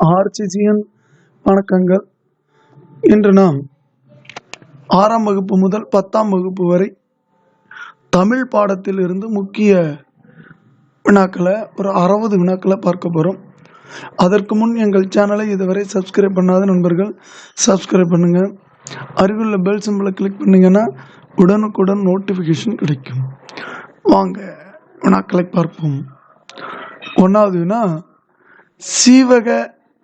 ஆர்சிசியன் வணக்கங்கள். இன்று நாம் ஆறாம் வகுப்பு முதல் பத்தாம் வகுப்பு வரை தமிழ் பாடத்தில் இருந்து முக்கிய வினாக்களை ஒரு அறுபது வினாக்களை பார்க்க போகிறோம் அதற்கு முன் எங்கள் சேனலை இதுவரை சப்ஸ்கிரைப் பண்ணாத நண்பர்கள் சப்ஸ்கிரைப் பண்ணுங்கள் அருகிலுள்ள பெல் சிம்பிளை கிளிக் பண்ணிங்கன்னா உடனுக்குடன் நோட்டிஃபிகேஷன் கிடைக்கும். வாங்க வினாக்களை பார்ப்போம். ஒன்றாவது வினா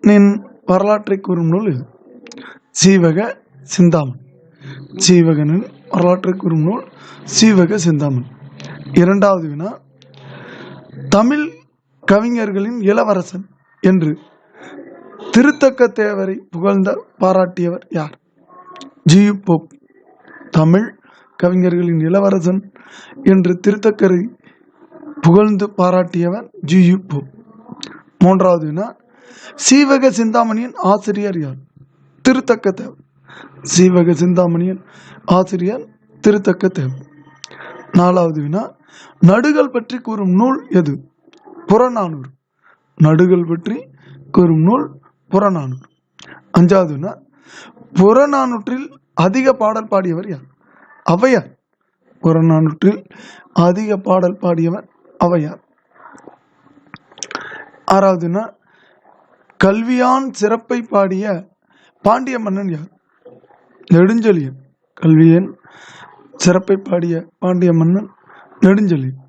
நின் வரலாற்றை கூறும் நூல் இது. சீவக சிந்தாமன். சீவகனின் வரலாற்றை கூறும் நூல் சீவக சிந்தாமன். இரண்டாவது வினா தமிழ் கவிஞர்களின் இளவரசன் என்று திருத்தக்க தேவரை புகழ்ந்த பாராட்டியவர் யார்? G U Pope. தமிழ் கவிஞர்களின் இளவரசன் என்று திருத்தக்கரை புகழ்ந்து பாராட்டியவர் ஜியு போப். மூன்றாவது வினா சீவக சிந்தாமணியின் ஆசிரியர் யார்? திருத்தக்க தேவர் சீவக சிந்தாமணியின் ஆசிரியர் திருத்தக்க தேவர் நாலாவது வினா நடுகள் பற்றி கூறும் நூல் எது? புறநானூறு. நடுகள் பற்றி கூறும் நூல் புறநானூறு. அஞ்சாவது வினா புறநானூற்றில் அதிக பாடல் பாடியவர் யார்? அவையார். புறநானூற்றில் அதிக பாடல் பாடியவர் அவையார். ஆறாவதுனா கல்வியான் சிறப்பை பாடிய பாண்டிய மன்னன் யார்? நெடுஞ்செழியன். கல்வியன் சிறப்பை பாடிய பாண்டிய மன்னன் நெடுஞ்செழியன்.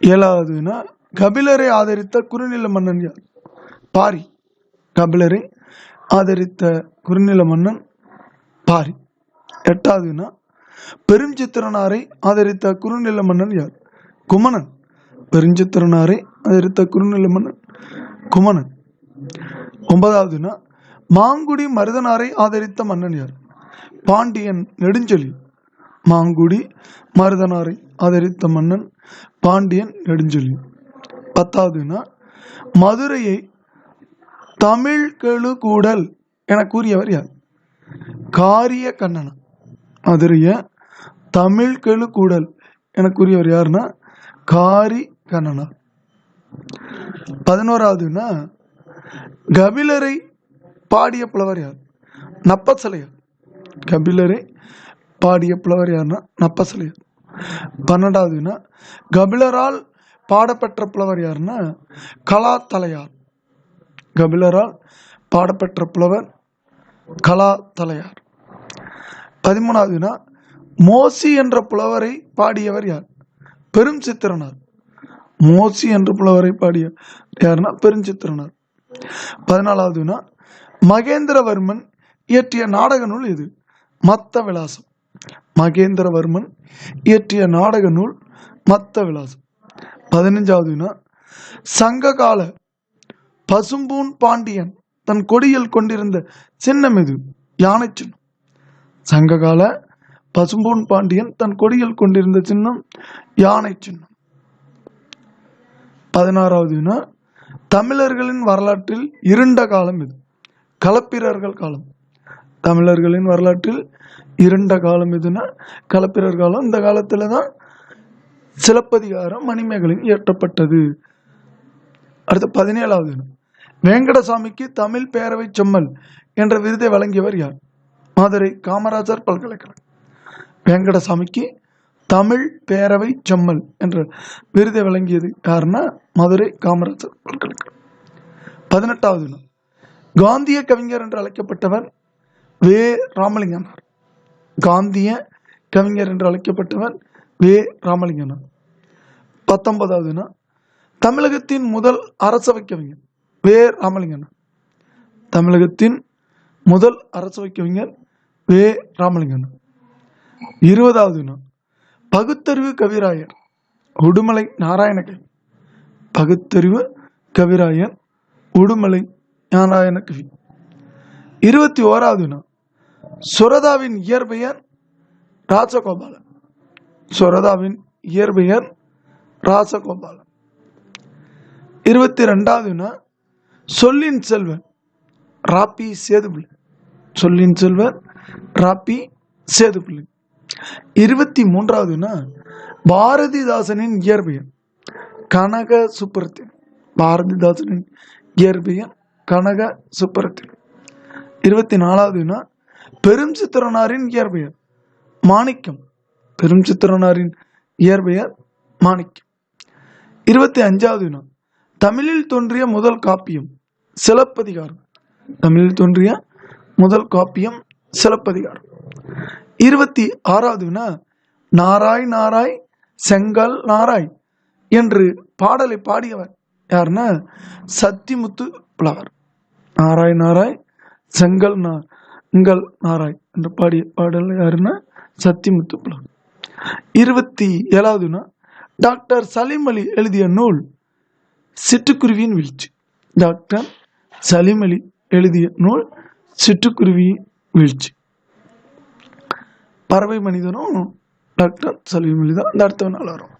ஏழாவதுனா கபிலரை ஆதரித்த குறுநில மன்னன் யார்? பாரி. கபிலரை ஆதரித்த குறுநில மன்னன் பாரி. எட்டாவதுனா பெருஞ்சித்திரனாரை ஆதரித்த குறுநில மன்னன் யார்? குமணன். பெருஞ்சித்திரனாரை ஆதரித்த குறுநில மன்னன் குமணன். ஒன்பதாவதுனா மாங்குடி மருதனாரை ஆதரித்த மன்னன் யார்? பாண்டியன் நெடுஞ்செழி. மாங்குடி மருதனாரை ஆதரித்த மன்னன் பாண்டியன் நெடுஞ்செழி. பத்தாவதுனா மதுரையை தமிழ் கெழு கூடல் என கூறியவர் யார்? காரிய கண்ணனா. மதுரைய தமிழ் கெழு கூடல் என கூறியவர் யாருன்னா காரி கண்ணனா. பதினோராவதுன்னா கபிலரை பாடிய புலவர் யார்? நப்பசலையார். கபிலரை பாடிய புலவர் யாருன்னா நப்பசலையார். பன்னெண்டாவதுன்னா கபிலரால் பாடப்பெற்ற புலவர் யாருன்னா கலாத்தலையார். கபிலரால் பாடப்பெற்ற புலவர் கலாத்தலையார். பதிமூணாவதுனா மோசி என்ற புலவரை பாடியவர் யார்? பெரும் சித்திரனார் மோசி என்ற புலவரை பாடிய யாருன்னா பெருஞ்சித்திரனார். பதினாலாவதுனா மகேந்திரவர்மன் இயற்றிய நாடக நூல் இது மத்த விலாசம் மகேந்திரவர்மன் இயற்றிய நாடக நூல் மத்த விலாசம் பதினஞ்சாவதுனா சங்ககால பசும்பூன் பாண்டியன் தன் கொடியில் கொண்டிருந்த சின்னம் இது யானை சின்னம் சங்ககால பசும்பூன் பாண்டியன் தன் கொடியில் கொண்டிருந்த சின்னம் யானை சின்னம் பதினாறாவது வினா தமிழர்களின் வரலாற்றில் இருண்ட காலம் இது. களப்பிரர்கள் காலம். தமிழர்களின் வரலாற்றில் இருண்ட காலம் எதுனா களப்பிரர் காலம் இந்த காலத்துல தான் சிலப்பதிகாரம் மணிமேகலின் இயற்றப்பட்டது. அடுத்து பதினேழாவது வேங்கடசாமிக்கு தமிழ் பேரவை செம்மல் என்ற விருதை வழங்கியவர் யார்? மதுரை காமராஜர் பல்கலைக்கழகம். வேங்கடசாமிக்கு தமிழ் பேரவை செம்மல் என்ற விருதை வழங்கியது யாருன்னா மதுரை காமராஜர் அவர்களுக்கு. பதினெட்டாவது நாள். காந்திய கவிஞர் என்று அழைக்கப்பட்டவர் வே. ராமலிங்கனார் காந்திய கவிஞர் என்று அழைக்கப்பட்டவர் வே. ராமலிங்கனார் பத்தொன்பதாவது நாள். தமிழகத்தின் முதல் அரசவை கவிஞர் வே. ராமலிங்கனார் தமிழகத்தின் முதல் அரசவை கவிஞர் வே. ராமலிங்கனார் இருபதாவது நாள். பகுத்தறிவு கவிராயர் உடுமலை நாராயணகவி பகுத்தறிவு கவிராயர் உடுமலை நாராயணகவி இருபத்தி ஓராவது நாள் சுரதாவின் இயற்பெயர் ராசகோபாலன். சுரதாவின் இயற்பெயர் ராசகோபாலன். இருபத்தி ரெண்டாவது சொல்லின் செல்வன் ராப்பி சேதுபிள்ளை சொல்லின் செல்வன் ராப்பி சேதுபிள்ளை இருபத்தி மூன்றாவதுனா பாரதிதாசனின் இயற்பெயர் கனக சுப்புரத்தின் பாரதிதாசனின் இயற்பெயர் கனக சுப்பரத்தின் இருபத்தி நாலாவது வினா பெரும் சித்திரனாரின் இயற்பெயர் மாணிக்கம். பெரும் சித்திரனாரின் இயற்பெயர் மாணிக்கம். இருபத்தி அஞ்சாவது வினா தமிழில் தோன்றிய முதல் காப்பியம் சிலப்பதிகாரம். தமிழில் தோன்றிய முதல் காப்பியம் சிலப்பதிகாரம். இருபத்தி ஆறாவது வினா நாராய் நாராய் செங்கல் நாராய் என்று பாடலை பாடியவர் யாருன்னா சத்திமுத்து புலவர். நாராய் நாராய் செங்கல் நாங்கள் நாராய் என்று பாடிய பாடல் யாருன்னா சத்திமுத்து புலவர். இருபத்தி ஏழாவதுனா டாக்டர் சலீம் அலி எழுதிய நூல் சிட்டுக்குருவியின் வீழ்ச்சி. டாக்டர் சலீம் அலி எழுதிய நூல் சிட்டுக்குருவியின் வீழ்ச்சி. பறவை மனிதனும் டாக்டர் செல்வி மொழி தான் இந்த அடுத்த நாள் வரும்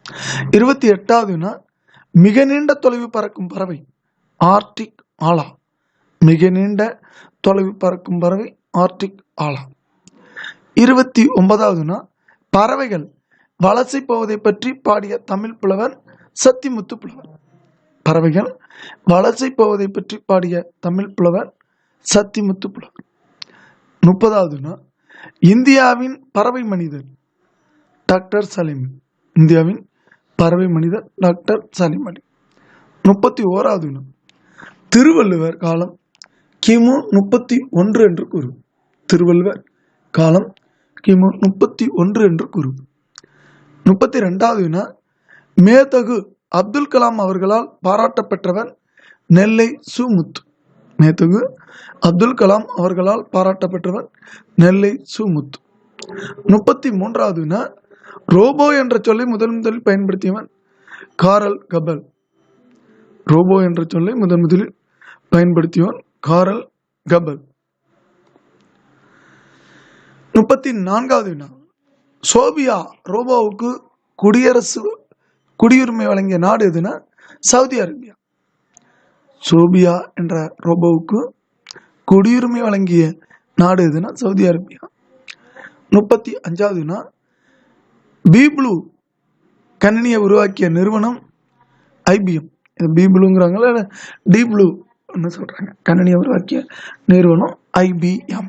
இருபத்தி எட்டாவதுனா மிக நீண்ட தொலைவு பறக்கும் பறவை ஆர்டிக் ஆலா. மிக நீண்ட தொலைவு பறக்கும் பறவை ஆர்டிக் ஆலா. இருபத்தி ஒன்பதாவதுனா பறவைகள் வலசை போவதை பற்றி பாடிய தமிழ் புலவர் சத்திமுத்து புலவர். பறவைகள் வலசை போவதை பற்றி பாடிய தமிழ் புலவர் சத்திமுத்து புலவர். முப்பதாவதுனா இந்தியாவின் பறவை மனிதர் டாக்டர் சலீம். இந்தியாவின் பறவை மனிதர் டாக்டர் சலீம் அலி. முப்பத்தி ஓராவது இனம் திருவள்ளுவர் காலம் கிமு முப்பத்தி ஒன்று என்று கூறு. திருவள்ளுவர் காலம் கிமு முப்பத்தி ஒன்று என்று கூறு. முப்பத்தி ரெண்டாவது வினா மேதகு அப்துல் கலாம் அவர்களால் பாராட்டப்பெற்றவர் நெல்லை சுமுத்து மேதகு அப்துல் கலாம் அவர்களால் பாராட்டப்பெற்றவர் நெல்லை சுமுத்து முப்பத்தி மூன்றாவது ரோபோ என்ற சொல்லை முதன் முதலில் பயன்படுத்தியவன் காரல் கபல். ரோபோ என்ற சொல்லை முதன் முதலில் பயன்படுத்தியவன் காரல் கபல். முப்பத்தி நான்காவது வினா சோபியா ரோபோவுக்கு குடியரசு குடியுரிமை வழங்கிய நாடு எதுனா சவுதி அரேபியா. சோபியா என்ற ரோபோவுக்கு குடியுரிமை வழங்கிய நாடு எதுனா? Saudi Arabia. முப்பத்தி அஞ்சாவதுனா பீப்ளூ கணினியை உருவாக்கிய நிறுவனம் ஐபிஎம். இது பீப்ளூங்கிறாங்களா? இல்லை டீப்ளூ சொல்கிறாங்க கணினியை உருவாக்கிய நிறுவனம் ஐபிஎம்.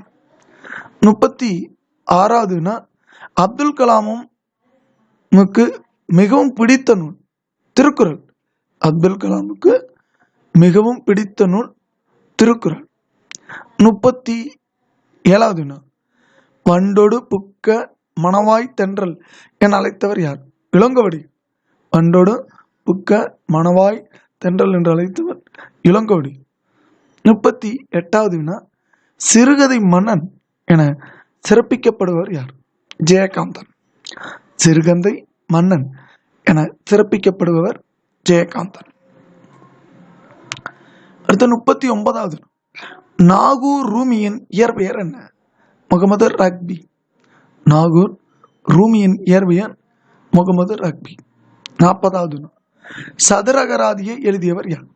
முப்பத்தி ஆறாவதுனா அப்துல் கலாமுக்கு மிகவும் பிடித்த நூல் திருக்குறள். அப்துல் கலாமுக்கு மிகவும் பிடித்த நூல் திருக்குறள். முப்பத்தி ஏழாவது வினா பண்டொடு புக்க மணவாய் தென்றல் என அழைத்தவர் யார்? இளங்கோவடி. வண்டோடு புக்க மணவாய் தென்றல் என்று அழைத்தவர் இளங்கோவடி. முப்பத்தி எட்டாவது வினா சிறுகதை மன்னன் என சிறப்பிக்கப்படுவர் யார்? ஜெயகாந்தன். சிறுகந்தை மன்னன் என சிறப்பிக்கப்படுபவர் ஜெயகாந்தன். அடுத்த முப்பத்தி ஒன்பதாவது நாகூர் ரூமியின் இயற்பெயர் என்ன? முகமது ரக்பி. நாகூர் ரூமியின் இயற்பெயர் முகமது ரக்பி. நாற்பதாவது. சதுரகராதியை எழுதியவர் யார்?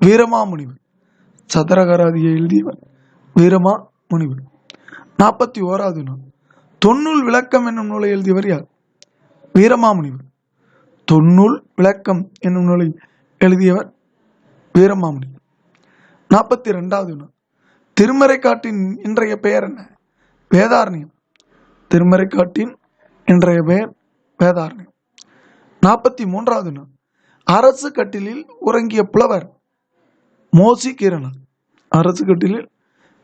வீரமா முனிவர் சதுரகராதியை எழுதியவர் வீரமா முனிவர் நாற்பத்தி ஓராவது நாள் தொன்னூல் விளக்கம் என்னும் நூலை எழுதியவர் யார்? வீரமாமுனிவர். தொன்னூல் விளக்கம் என்னும் நூலை எழுதியவர் வீரமாமுனிவர். நாற்பத்தி ரெண்டாவது நாள் திருமறைக்காட்டின் இன்றைய பெயர் என்ன? வேதாரண்யம். திருமறைக்காட்டின் இன்றைய பெயர் வேதாரண்யம். நாற்பத்தி மூன்றாவது நாள் அரசு கட்டிலில் உறங்கிய புலவர் மோசி கீரணா அரசு கட்டிலில்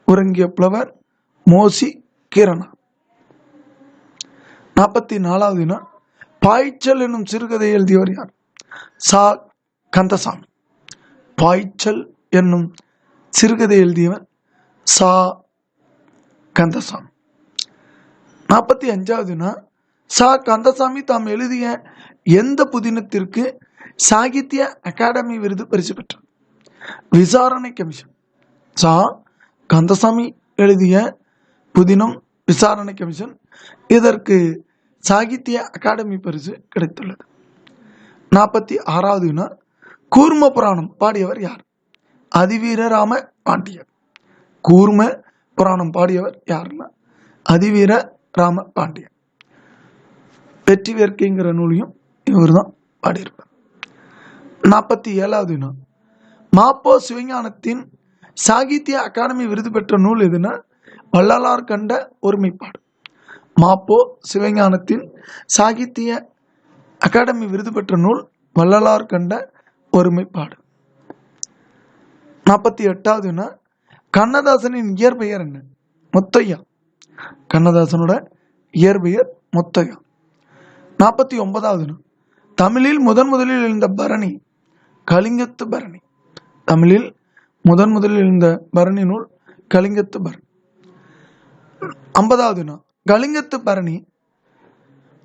உறங்கிய புலவர் மோசி கீரணா நாற்பத்தி நாலாவது நாள் பாய்ச்சல் என்னும் சிறுகதை எழுதியவர் யார்? சா. கந்தசாமி. பாய்ச்சல் என்னும் சிறுகதை எழுதியவர் சா. கந்தசாமி. நாற்பத்தி அஞ்சாவது சா. கந்தசாமி தாம் எழுதிய எந்த புதினத்திற்கு சாகித்ய அகாடமி விருது பரிசு பெற்றார் விசாரணை கமிஷன். சா. கந்தசாமி எழுதிய புதினம் விசாரணை கமிஷன் இதற்கு சாகித்ய அகாடமி பரிசு கிடைத்துள்ளது. நாற்பத்தி ஆறாவது வினா கூர்ம புராணம் பாடியவர் யார்? அதிவீரராம பாண்டியர். கூர்ம புராணம் பாடியவர் யாருன்னா? அதிவீர ராம பாண்டியர். வெற்றி வேர்க்கைங்கிற நூலையும் இவர் தான் பாடியிருப்பார். நாற்பத்தி ஏழாவது வினா மாப்போ சிவஞானத்தின் சாகித்ய அகாடமி விருது பெற்ற நூல் எதுனா வள்ளலார் கண்ட ஒருமைப்பாடு. மாப்போ சிவஞானத்தின் சாகித்ய அகாடமி விருது பெற்ற நூல் வள்ளலார் கண்ட ஒருமைப்பாடு. நாற்பத்தி எட்டாவதுனா கண்ணதாசனின் இயற்பெயர் என்ன? முத்தையா. கண்ணதாசனோட இயற்பெயர் முத்தையா. நாற்பத்தி ஒன்பதாவதுனா தமிழில் முதன் முதலில் எழுந்த பரணி கலிங்கத்து பரணி. தமிழில் முதன் முதலில் எழுந்த பரணி நூல் கலிங்கத்து பரணி. ஐம்பதாவதுனா கலிங்கத்து பரணி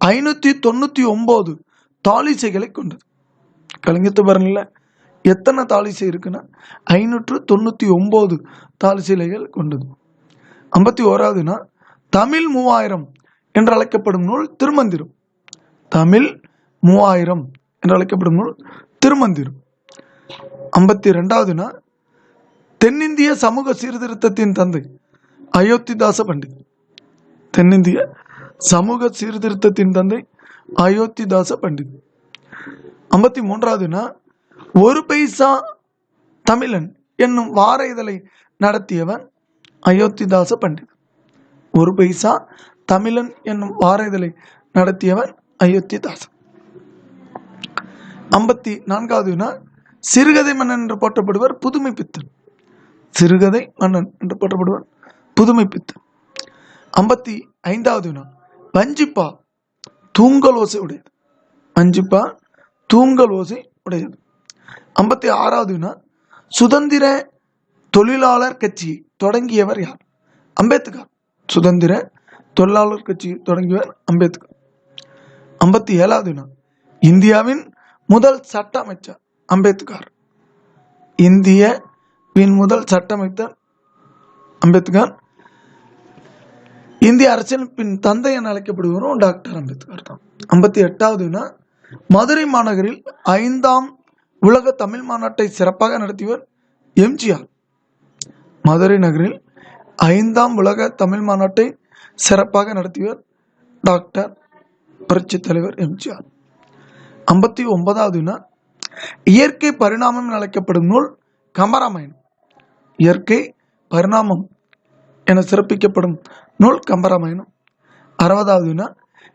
ஐநூற்றி தொண்ணூற்றி ஒம்பது தாலிசைகளை கொண்டது. கலிங்கத்து பரணியில் எத்தனை தாளிசை இருக்குன்னா? ஐநூற்று தொண்ணூற்றி ஒம்பது தாலிசிலைகள் கொண்டது. ஐம்பத்தி ஓராவதுனா தமிழ் மூவாயிரம் என்று அழைக்கப்படும் நூல் திருமந்திரம். தமிழ் மூவாயிரம் என்று அழைக்கப்படும் நூல் திருமந்திரம். ஐம்பத்தி ரெண்டாவதுனா தென்னிந்திய சமூக சீர்திருத்தத்தின் தந்தை அயோத்திதாச பண்டித் தென்னிந்திய சமூக சீர்திருத்தத்தின் தந்தை அயோத்திதாச பண்டித் ஐம்பத்தி மூன்றாவதுனா ஒரு பைசா தமிழன் என்னும் வார இதழை நடத்தியவன் அயோத்திதாச பண்டித் ஒரு பைசா தமிழன் என்னும் வார இதழை நடத்தியவன் அயோத்திதாசன். ஐம்பத்தி வினார் சிறுகதை மன்னன் என்று போற்றப்படுவர் புதுமை பித்தன். சிறுகதை மன்னன் என்று போற்றப்படுவர் புதுமை பித்தன். ஐம்பத்தி ஐந்தாவது வினா வஞ்சிப்பா தூங்கல் ஓசை உடையது. வஞ்சிப்பா தூங்கல் ஓசை உடையது. ஐம்பத்தி ஆறாவது வினா சுதந்திர தொழிலாளர் கட்சி தொடங்கியவர் யார்? அம்பேத்கர். சுதந்திர தொழிலாளர் கட்சி தொடங்கியவர் அம்பேத்கர். ஐம்பத்தி ஏழாவது வினா இந்தியாவின் முதல் சட்ட அமைச்சர் அம்பேத்கர். இந்தியவின் முதல் சட்டமைச்சர் அம்பேத்கர். இந்திய அரசியலமைப்பின் தந்தை என அழைக்கப்படுவரும் டாக்டர் அம்பேத்கர் தான். ஐம்பத்தி எட்டாவதுனா மதுரை மாநகரில் ஐந்தாம் உலக தமிழ் மாநாட்டை சிறப்பாக நடத்தியவர் எம்ஜிஆர். மதுரை நகரில் ஐந்தாம் உலக தமிழ் மாநாட்டை சிறப்பாக நடத்தியவர் டாக்டர் புரட்சி தலைவர் எம்ஜிஆர். ஐம்பத்தி ஒன்பதாவதுனா இயற்கை பரிணாமம் என அழைக்கப்படும் நூல் கம்பராமாயணம். இயற்கை பரிணாமம் என சிறப்பிக்கப்படும் நூல் கம்பராமாயணம். அறுபதாவதுனா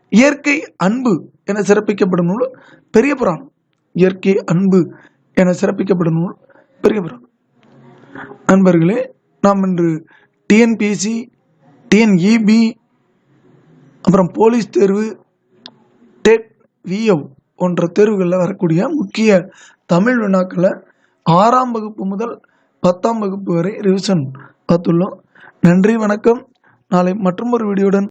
இயற்கை அன்பு என சிறப்பிக்கப்படும் நூல் பெரிய புராணம். இயற்கை அன்பு என சிறப்பிக்கப்படும் நூல் பெரிய நண்பர்களே நாம் இன்று டிஎன்பிஎஸ்சி டிஎன்இபி அப்புறம் போலீஸ் தேர்வு டெட் விஎவ் போன்ற தேர்வுகளில் வரக்கூடிய முக்கிய தமிழ் வினாக்களை ஆறாம் வகுப்பு முதல் பத்தாம் வகுப்பு வரை ரிவிஷன் பார்த்துள்ளோம். நன்றி வணக்கம். நாளை மற்றும் ஒரு வீடியோடன்